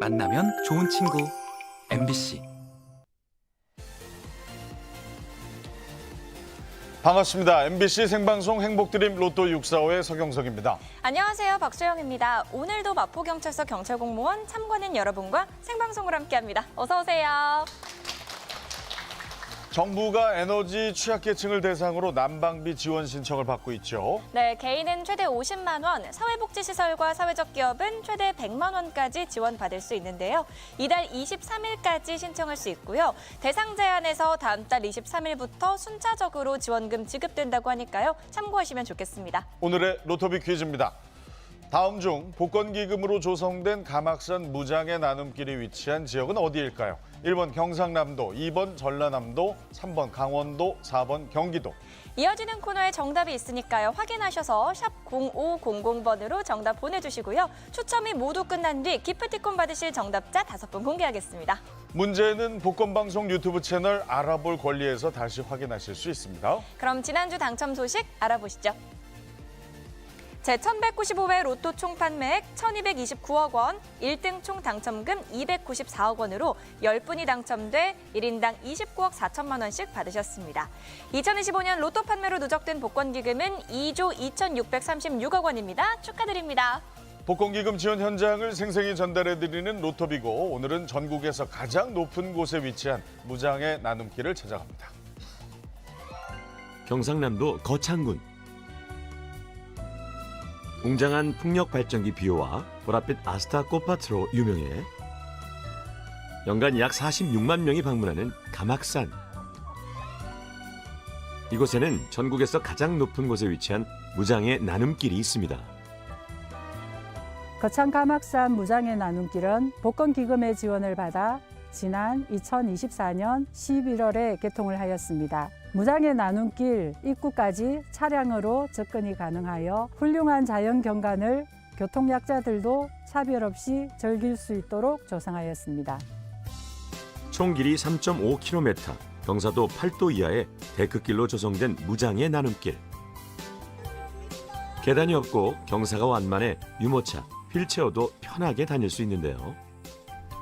만나면 좋은 친구 MBC 반갑습니다. MBC 생방송 행복드림 로또 645의 서경석입니다. 안녕하세요. 박소영입니다. 오늘도 마포경찰서 경찰공무원 참관인 여러분과 생방송을 함께합니다. 어서 오세요. 정부가 에너지 취약계층을 대상으로 난방비 지원 신청을 받고 있죠. 네, 개인은 최대 50만 원, 사회복지시설과 사회적 기업은 최대 100만 원까지 지원받을 수 있는데요. 이달 23일까지 신청할 수 있고요. 대상 제한에서 다음 달 23일부터 순차적으로 지원금 지급된다고 하니까요. 참고하시면 좋겠습니다. 오늘의 로토비 퀴즈입니다. 다음 중 복권 기금으로 조성된 가막산 무장의 나눔길이 위치한 지역은 어디일까요? 1번 경상남도, 2번 전라남도, 3번 강원도, 4번 경기도. 이어지는 코너에 정답이 있으니까요. 확인하셔서 샵 0500번으로 정답 보내주시고요. 추첨이 모두 끝난 뒤 기프티콘 받으실 정답자 다섯 분 공개하겠습니다. 문제는 복권방송 유튜브 채널 알아볼 권리에서 다시 확인하실 수 있습니다. 그럼 지난주 당첨 소식 알아보시죠. 제1195회 로또 총 판매액 1229억 원, 1등 총 당첨금 294억 원으로 10분이 당첨돼 1인당 29억 4천만 원씩 받으셨습니다. 2025년 로또 판매로 누적된 복권 기금은 2조 2,636억 원입니다. 축하드립니다. 복권기금 지원 현장을 생생히 전달해드리는 로토비고 오늘은 전국에서 가장 높은 곳에 위치한 무장의 나눔길을 찾아갑니다. 경상남도 거창군 웅장한 풍력 발전기 비호와 보랏빛 아스타 꽃밭으로 유명해 연간 약 46만 명이 방문하는 가막산 이곳에는 전국에서 가장 높은 곳에 위치한 무장의 나눔길이 있습니다. 거창 가막산 무장의 나눔길은 복권 기금의 지원을 받아 지난 2024년 11월에 개통을 하였습니다. 무장의 나눔길 입구까지 차량으로 접근이 가능하여 훌륭한 자연 경관을 교통약자들도 차별 없이 즐길 수 있도록 조성하였습니다. 총 길이 3.5km, 경사도 8도 이하의 데크길로 조성된 무장의 나눔길. 계단이 없고 경사가 완만해 유모차, 휠체어도 편하게 다닐 수 있는데요.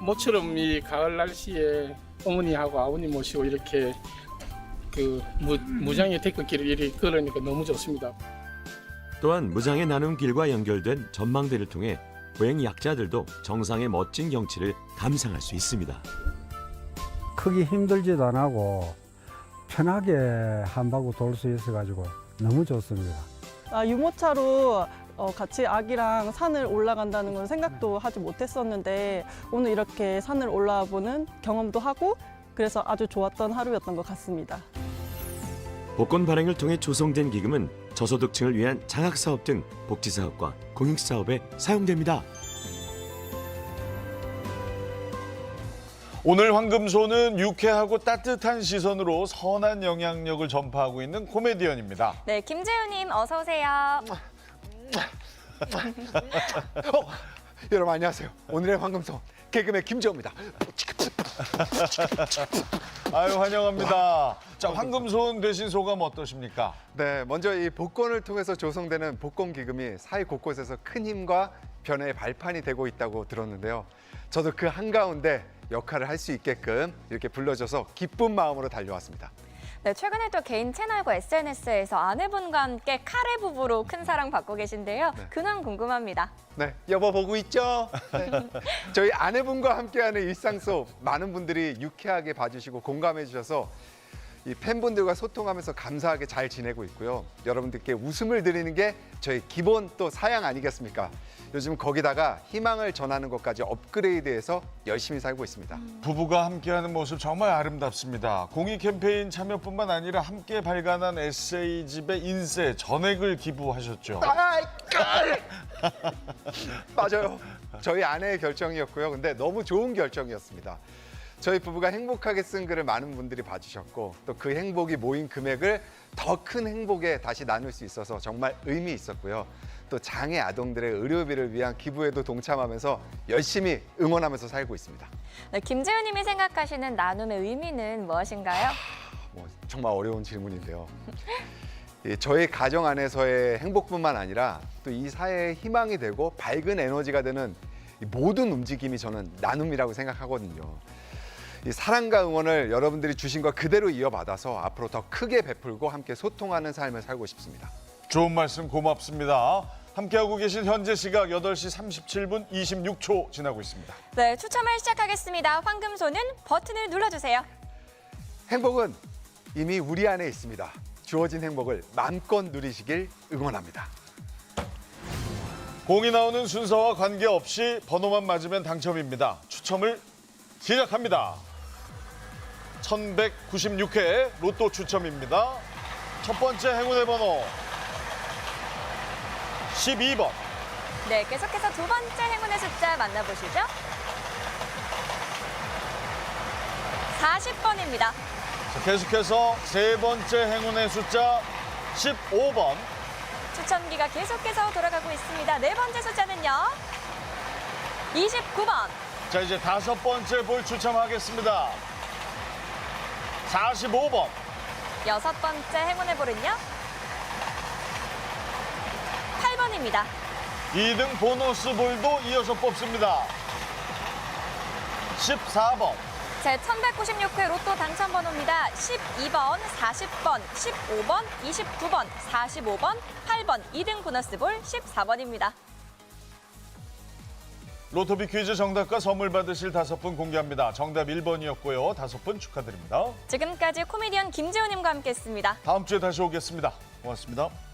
모처럼 이 가을 날씨에 어머니하고 아버님 모시고 이렇게 그 무, 무장의 이렇게 걸으니까 너무 좋습니다. 또한 무장의 나눔 길과 연결된 전망대를 통해 보행 약자들도 정상의 멋진 경치를 감상할 수 있습니다. 크게 힘들지도 안 하고 편하게 한 바퀴 돌수 있어 가지고 너무 좋습니다. 아, 유모차로 어, 같이 아기랑 산을 올라간다는 건 생각도 하지 못했었는데 오늘 이렇게 산을 올라와 보는 경험도 하고 그래서 아주 좋았던 하루였던 것 같습니다. 복권 발행을 통해 조성된 기금은 저소득층을 위한 장학사업 등 복지사업과 공익사업에 사용됩니다. 오늘 황금소는 유쾌하고 따뜻한 시선으로 선한 영향력을 전파하고 있는 코미디언입니다. 네, 김재우님 어서 오세요. 여러분 안녕하세요. 오늘의 황금손 개그맨 김재호입니다. 아유 환영합니다. 자 황금소는 되신 소감 어떠십니까? 네, 먼저 이 복권을 통해서 조성되는 복권 기금이 사회 곳곳에서 큰 힘과 변화의 발판이 되고 있다고 들었는데요. 저도 그 한가운데 역할을 할 수 있게끔 이렇게 불러줘서 기쁜 마음으로 달려왔습니다. 네, 최근에 또 개인 채널과 SNS에서 아내분과 함께 카레 부부로 큰 사랑 받고 계신데요. 근황 궁금합니다. 네, 여보 보고 있죠? 네. 저희 아내분과 함께하는 일상 속 많은 분들이 유쾌하게 봐주시고 공감해 주셔서 이 팬분들과 소통하면서 감사하게 잘 지내고 있고요. 여러분들께 웃음을 드리는 게 저희 기본 또 사양 아니겠습니까? 요즘 거기다가 희망을 전하는 것까지 업그레이드해서 열심히 살고 있습니다. 부부가 함께하는 모습 정말 아름답습니다. 공익 캠페인 참여뿐만 아니라 함께 발간한 에세이집의 인쇄 전액을 기부하셨죠. 아이, 깔! 맞아요. 저희 아내의 결정이었고요. 근데 너무 좋은 결정이었습니다. 저희 부부가 행복하게 쓴 글을 많은 분들이 봐주셨고 또 그 행복이 모인 금액을 더 큰 행복에 다시 나눌 수 있어서 정말 의미 있었고요. 또 장애 아동들의 의료비를 위한 기부에도 동참하면서 열심히 응원하면서 살고 있습니다. 네, 김재우님이 생각하시는 나눔의 의미는 무엇인가요? 뭐 정말 어려운 질문인데요. 이 저희 가정 안에서의 행복뿐만 아니라 또 이 사회의 희망이 되고 밝은 에너지가 되는 이 모든 움직임이 저는 나눔이라고 생각하거든요. 이 사랑과 응원을 여러분들이 주신 것 그대로 이어받아서 앞으로 더 크게 베풀고 함께 소통하는 삶을 살고 싶습니다. 좋은 말씀 고맙습니다. 함께하고 계신 현재 시각 8시 37분 26초 지나고 있습니다. 네, 추첨을 시작하겠습니다. 황금손은 버튼을 눌러주세요. 행복은 이미 우리 안에 있습니다. 주어진 행복을 마음껏 누리시길 응원합니다. 공이 나오는 순서와 관계없이 번호만 맞으면 당첨입니다. 추첨을 시작합니다. 1196회 로또 추첨입니다. 첫 번째 행운의 번호 12번. 네, 계속해서 두 번째 행운의 숫자 만나보시죠. 40번입니다. 계속해서 세 번째 행운의 숫자 15번. 추첨기가 계속해서 돌아가고 있습니다. 네 번째 숫자는요. 29번. 자, 이제 다섯 번째 볼 추첨하겠습니다. 45번. 여섯 번째 행운의 볼은요. 8번입니다. 2등 보너스 볼도 이어서 뽑습니다. 14번. 제 1196회 로또 당첨 번호입니다. 12번, 40번, 15번, 29번, 45번, 8번, 2등 보너스 볼 14번입니다. 로토비 퀴즈 정답과 선물 받으실 다섯 분 공개합니다. 정답 1번이었고요. 다섯 분 축하드립니다. 지금까지 코미디언 김재훈님과 함께했습니다. 다음 주에 다시 오겠습니다. 고맙습니다.